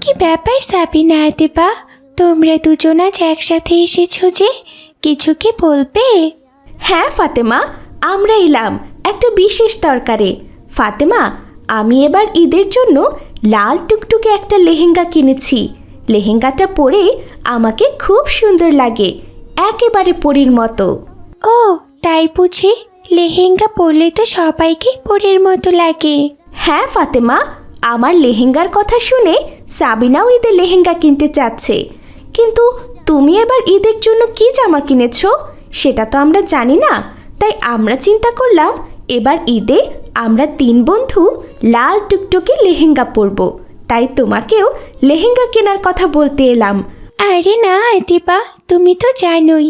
কি ব্যাপার সাবিনা আদিবা তোমরা দুজন আজ একসাথে এসেছ যে? কিছু কি বলবে? হ্যাঁ ফাতেমা আমরা এলাম একটা বিশেষ তরকারে ফাতেমা আমি এবার ঈদের জন্য লাল টুকটুকে একটা লেহেঙ্গা কিনেছি। লেহেঙ্গাটা পরে আমাকে খুব সুন্দর লাগে একেবারে পরীর মতো। ও তাই বুঝি লেহেঙ্গা পরলে তো সবাইকে পরের মতো লাগে। হ্যাঁ ফাতেমা আমার লেহেঙ্গার কথা শুনে সাবিনাও ঈদের লেহেঙ্গা কিনতে চাচ্ছে। কিন্তু তুমি এবার ঈদের জন্য কি জামা কিনেছো? সেটা তো আমরা জানি না। তাই আমরা চিন্তা করলাম, এবার ঈদে আমরা তিন বন্ধু লাল টুকটুকে লেহেঙ্গা পরব। তাই তোমাকেও লেহেঙ্গা কেনার কথা বলতে এলাম। আরে না আদিবা তুমি তো জানোই,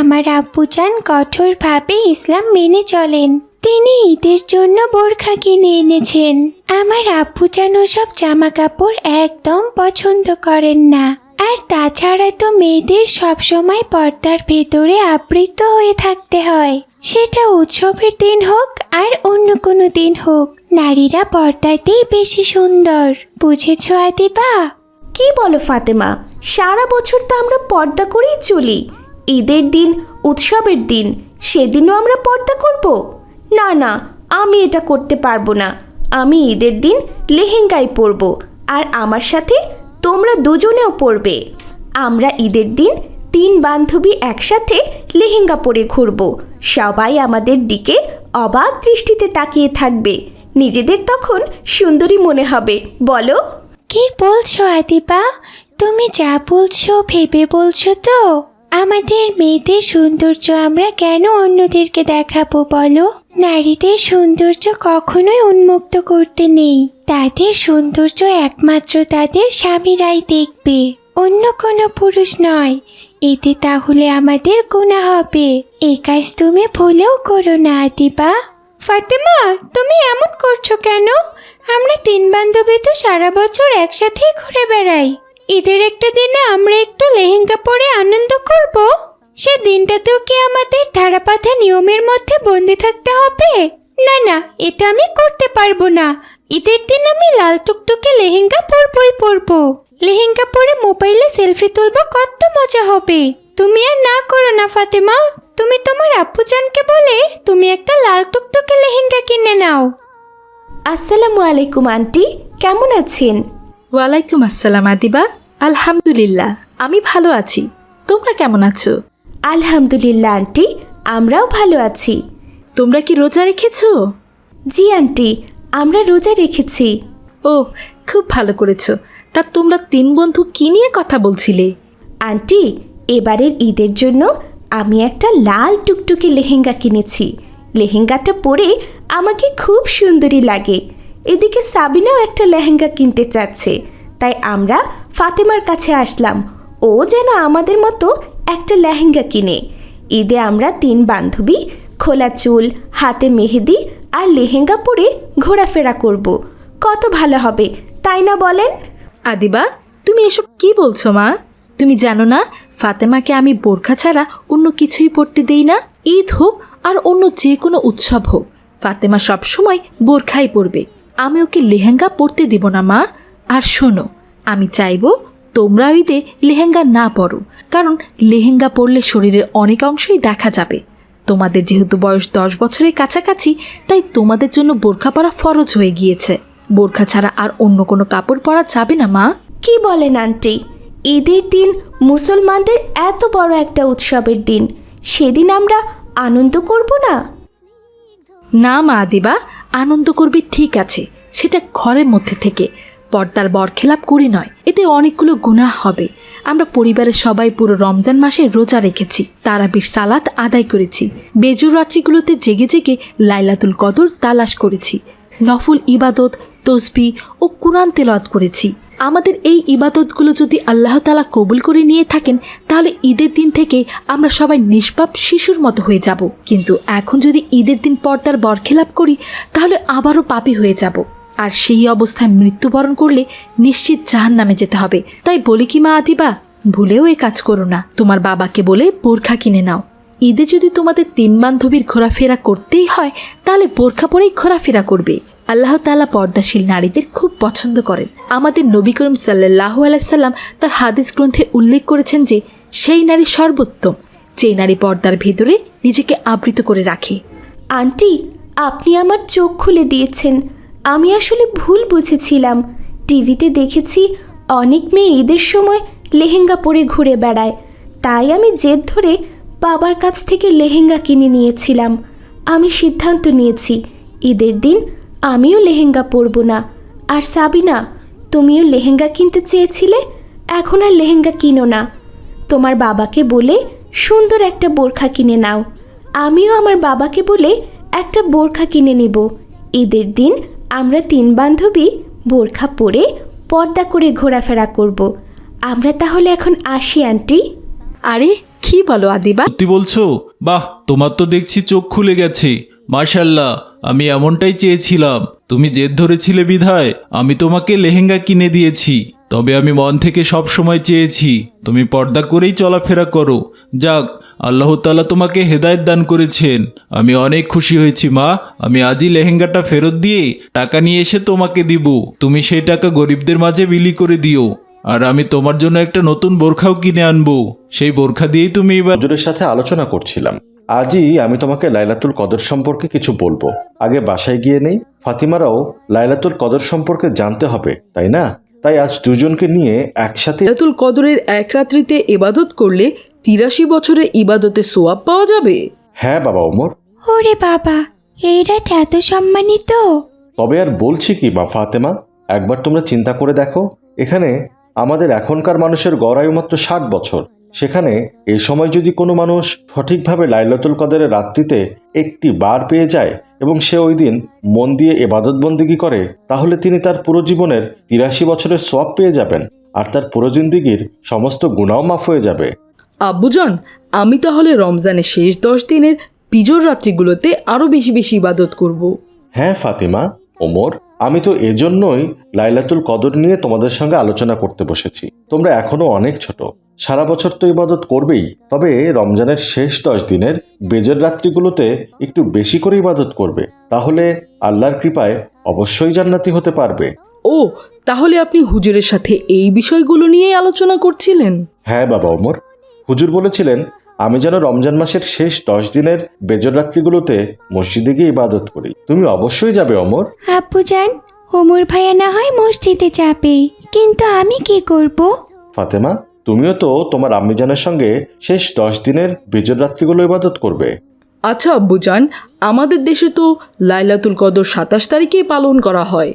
আমার আব্বুজান কঠোরভাবে ইসলাম মেনে চলেন। তিনি ঈদের জন্য বোরখা কিনে এনেছেন। আমার আব্বুজান সব জামা কাপড় একদম পছন্দ করেন না। আর তাছাড়া তো মেয়েদের সবসময় পর্দার ভেতরে আবৃত হয়ে থাকতে হয়। সেটা উৎসবের দিন হোক আর অন্য কোনো দিন হোক, নারীরা পর্দাতেই বেশি সুন্দর। বুঝেছ আদিবা? কি বলো ফাতেমা? সারা বছর তো আমরা পর্দা করেই চলি। ঈদের দিন, উৎসবের দিন, সেদিনও আমরা পর্দা করব? না না, আমি এটা করতে পারব না। আমি ঈদের দিন লেহেঙ্গাই পরব আর আমার সাথে তোমরা দুজনেও পরবে। আমরা ঈদের দিন তিন বান্ধবী একসাথে লেহেঙ্গা পরে ঘুরব। সবাই আমাদের দিকে অবাক দৃষ্টিতে তাকিয়ে থাকবে। নিজেদের তখন সুন্দরী মনে হবে, বলো? কি বলছো আদিবা? তুমি যা বলছো, ভেবে বলছো তো? আমাদের মেয়েদের সৌন্দর্য আমরা কেন অন্যদেরকে দেখাবো বলো? নারীদের সৌন্দর্য কখনোই উন্মুক্ত করতে নেই। তাদের সৌন্দর্য একমাত্র তাদের স্বামীরাই দেখবে। অন্য কোনো পুরুষ নয়। এতে তাহলে আমাদের গুণা হবে। এ কাজ তুমি ভুলেও করো না, আদিবা। ফাতেমা, তুমি এমন করছ কেন? আমরা তিন বান্ধবী তো সারা বছর একসাথেই ঘুরে বেড়াই। ঈদের একটা দিনে আমরা একটু লেহেঙ্গা পরে আনন্দ করব? সে দিনটাতেও কি আমাদের ধারাপাথা নিয়মের মধ্যে বন্দি থাকতে হবে? না না, এটা আমি করতে পারব না। ঈদের দিন আমি লাল টুকটুকে লেহেঙ্গা পরবই পরবো। লেহেঙ্গা পরে মোবাইলে সেলফি তুলবো কত মজা হবে। তুমি আর না করো না, ফাতেমা। তুমি তোমার আব্বুজানকে বলে তুমি একটা লাল টুকটুকে লেহেঙ্গা কিনে নাও। আসসালামু আলাইকুম, আন্টি। কেমন আছেন? ওয়ালাইকুম আসসালাম আদিবা। আলহামদুলিল্লাহ আমি ভালো আছি। তোমরা কেমন আছো? আলহামদুলিল্লাহ আন্টি আমরাও ভালো আছি। তোমরা কি রোজা রেখেছো? জি আন্টি আমরা রোজা রেখেছি। ও খুব ভালো করেছ। তা তোমরা তিন বন্ধু কি নিয়ে কথা বলছিলে? আন্টি এবারের ঈদের জন্য আমি একটা লাল টুকটুকে লেহেঙ্গা কিনেছি। লেহেঙ্গাটা পরে আমাকে খুব সুন্দরী লাগে। এদিকে সাবিনাও একটা লেহেঙ্গা কিনতে চাচ্ছে। তাই আমরা ফাতেমার কাছে আসলাম। ও যেন আমাদের মতো একটা লেহেঙ্গা কিনে। ঈদে আমরা তিন বান্ধবী, খোলা চুল, হাতে মেহেদি আর লেহেঙ্গা পরে ঘোরাফেরা করব। কত ভালো হবে, তাই না বলেন? আদিবা, তুমি এসব কি বলছো মা? তুমি জানো না, ফাতেমাকে আমি বোরখা ছাড়া অন্য কিছুই পড়তে দেই না? ঈদ হোক আর অন্য যে কোনো উৎসব হোক, ফাতেমা সবসময় বোরখাই পরবে। আমি ওকে লেহেঙ্গা পরতে দিব না মা। আর শোনো আমি চাইব তোমরা ঈদে লেহেঙ্গা না পরো কারণ লেহেঙ্গা পরলে শরীরের অনেক অংশই দেখা যাবে। তোমাদের যেহেতু বয়স দশ বছরের কাছাকাছি তাই তোমাদের জন্য বোরখা পরা ফরজ হয়ে গিয়েছে। বোরখা ছাড়া আর অন্য কোনো কাপড় পরা যাবে না মা। কি বলেন আন্টি? ঈদের দিন মুসলমানদের এত বড় একটা উৎসবের দিন। সেদিন আমরা আনন্দ করব না? না মা দিবা। আনন্দ করবে ঠিক আছে, সেটা ঘরের মধ্যে থেকে। পর্দার বরখেলাপ করি নয়, এতে অনেকগুলো গুণা হবে। আমরা পরিবারের সবাই পুরো রমজান মাসে রোজা রেখেছি, তারাবির সালাত আদায় করেছি। বেজুর রাত্রিগুলোতে জেগে জেগে লাইলাতুল কদর তালাশ করেছি। নফুল ইবাদত, তসবি ও কুরআন তেলত করেছি। আমাদের এই ইবাদতগুলো যদি আল্লাহ তালা কবুল করে নিয়ে থাকেন, তাহলে ঈদের দিন থেকে আমরা সবাই নিষ্পাপ শিশুর মতো হয়ে যাব। কিন্তু এখন যদি ঈদের দিন পর্দার বরখেলাপ করি, তাহলে আবারও পাপী হয়ে যাব। আর সেই অবস্থায় মৃত্যুবরণ করলে নিশ্চিত জাহান নামে যেতে হবে। তাই বলি কি মা আদিবা? ভুলেও এ কাজ করো না। তোমার বাবাকে বলে বোরখা কিনে নাও। ঈদে যদি তোমাদের তিন বান্ধবীর ঘোরাফেরা করতেই হয়, তাহলে বোরখা পরেই ঘোরাফেরা করবে। আল্লাহ তাআলা পর্দাশীল নারীদের খুব পছন্দ করেন। আমাদের নবী করিম সাল্লাহ আলাইসাল্লাম তার হাদিস গ্রন্থে উল্লেখ করেছেন যে, সেই নারী সর্বোত্তম, যেই নারী পর্দার ভেতরে নিজেকে আবৃত করে রাখে। আন্টি, আপনি আমার চোখ খুলে দিয়েছেন। আমি আসলে ভুল বুঝেছিলাম। টিভিতে দেখেছি অনেক মেয়ে ঈদের সময় লেহেঙ্গা পরে ঘুরে বেড়ায়। তাই আমি জেদ ধরে বাবার কাছ থেকে লেহেঙ্গা কিনে নিয়েছিলাম। আমি সিদ্ধান্ত নিয়েছি, ঈদের দিন আমিও লেহেঙ্গা পরবো না। আর সাবিনা তুমিও লেহেঙ্গা কিনতে চেয়েছিলে এখন আর লেহেঙ্গা কিনো না। তোমার বাবাকে বলে সুন্দর একটা বোরখা কিনে নাও। আমিও আমার বাবাকে বলে একটা বোরখা কিনে নেব। ঈদের দিন আমরা তিন বান্ধবী বোরখা পরে পর্দা করে ঘোরাফেরা করব। আমরা তাহলে এখন আসি আন্টি। আরে কি বলো আদিবা? সত্যি বলছো? বাহ তোমার তো দেখছি চোখ খুলে গেছে। মার্শাল্লাহ আমি এমনটাই চেয়েছিলাম। তুমি জেদ ধরেছিলে বিধায়, আমি তোমাকে লেহেঙ্গা কিনে দিয়েছি। তবে আমি মন থেকে সব সময় চেয়েছি, তুমি পর্দা করেই চলাফেরা করো। যাক, আল্লাহ তাআলা তোমাকে হেদায়েত দান করেছেন। আমি অনেক খুশি হয়েছি, মা। আমি আজই লেহেঙ্গাটা ফেরত দিয়ে টাকা নিয়ে এসে তোমাকে দিব। তুমি সেই টাকা গরিবদের মাঝে বিলি করে দিও। আর আমি তোমার জন্য একটা নতুন বোরখাও কিনে আনব। সেই বোরখা দিয়েই তুমি এবার সাথে আলোচনা করছিলাম। আজই আমি তোমাকে লাইলাতুল কদর সম্পর্কে কিছু বলব। আগে বাসায় গিয়ে নেই। ফাতিমারাও লাইলাতুল কদর সম্পর্কে জানতে হবে তাই না? তাই আজ দুজনকে নিয়ে একসাথে লাইলাতুল কদরের এক রাত্রিতে ইবাদত করলে তিরাশি বছরের ইবাদতে সোয়াব পাওয়া যাবে? হ্যাঁ বাবা ওমর। ওরে বাবা এই রাত এত সম্মানিত? তবে আর বলছি কি মা ফাতেমা একবার তোমরা চিন্তা করে দেখো। এখানে আমাদের এখনকার মানুষের গড়ায়ু মাত্র ষাট বছর। সেখানে এই সময় যদি কোনো মানুষ সঠিকভাবে লাইলাতুল কদরের রাত্রিতে একটি বার পেয়ে যায় এবং সে ওই দিন মন দিয়ে এবাদত বন্দিগি করে তাহলে তিনি তার পুরো জীবনের তিরাশি বছরের সব পেয়ে যাবেন আর তার পুরো জিন্দিগির সমস্ত গুণাও মাফ হয়ে যাবে আব্বুজান আমি তাহলে রমজানের শেষ দশ দিনের পিজোর রাত্রিগুলোতে আরও বেশি বেশি ইবাদত করব। হ্যাঁ ফাতিমা ওমর আমি তো এজন্যই লাইলাতুল কদর নিয়ে তোমাদের সঙ্গে আলোচনা করতে বসেছি। তোমরা এখনও অনেক ছোট। সারা বছর তো ইবাদত করবেই। তবে রমজানের শেষ দশ দিনের বেজের রাত্রিগুলোতে একটু বেশি করে ইবাদত করবে। তাহলে আল্লাহর কৃপায় অবশ্যই জান্নাতি হতে পারবে। ও তাহলে আপনি হুজুরের সাথে এই বিষয়গুলো নিয়েই আলোচনা করছিলেন? হ্যাঁ বাবা ওমর। হুজুর বলেছিলেন আমি যেন রমজান মাসের শেষ দশ দিনের বেজর রাত্রিগুলোতে মসজিদে গিয়ে ইবাদত করি। তুমি অবশ্যই যাবে অমর। আব্বুজান ওমর ভাইয়া না হয় মসজিদে যাবে। কিন্তু আমি কি করব? ফাতেমা তুমিও তো তোমার আম্মিজানের সঙ্গে শেষ দশ দিনের বেজর রাত্রিগুলো ইবাদত করবে। আচ্ছা আব্বুজান আমাদের দেশে তো লাইলাতুল কদর সাতাশ তারিখেই পালন করা হয়।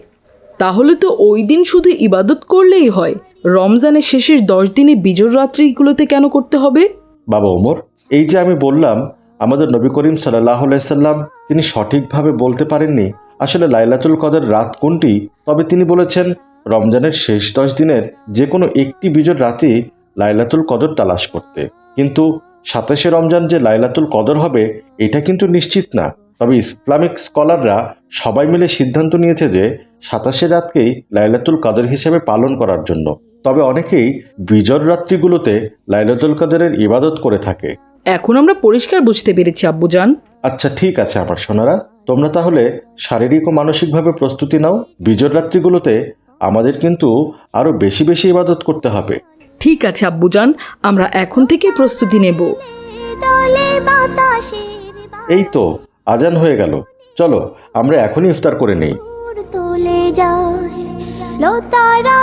তাহলে তো ওই দিন শুধু ইবাদত করলেই হয়। রমজানের শেষের দশ দিনে বিজোর রাত্রিগুলোতে কেন করতে হবে? বাবা ওমর, এই যে আমি বললাম, আমাদের নবী করিম সাল্লাহ সাল্লাম তিনি সঠিকভাবে বলতে পারেননি। আসলে লাইলাতুল কদের রাত কোনটি? তবে তিনি বলেছেন, রমজানের শেষ দশ দিনের যে কোনো একটি বিজোর রাতে লাইলাতুল কদর তালাশ করতে। কিন্তু সাতাশে রমজান যে লাইলাতুল কদর হবে, এটা কিন্তু নিশ্চিত না। তবে ইসলামিক স্কলাররা সবাই মিলে সিদ্ধান্ত নিয়েছে যে সাতাশে রাতকেই লাইলাতুল কদর হিসেবে পালন করার জন্য। তবে অনেকেই বিজর রাত্রিগুলোতে লাইলাতুল কদরের ইবাদত করে থাকে। এখন আমরা পরিষ্কার বুঝতে পেরেছি আব্বুজান। আচ্ছা ঠিক আছে আমার সোনারা। তোমরা তাহলে শারীরিক ও মানসিকভাবে প্রস্তুতি নাও। বিজর রাত্রিগুলোতে আমাদের কিন্তু আরও বেশি বেশি ইবাদত করতে হবে। ঠিক আছে আব্বুজান। আমরা এখন থেকে প্রস্তুতি নেব। এই তো আজান হয়ে গেল। চলো আমরা এখনই ইফতার করে নেই। যায়। লতারা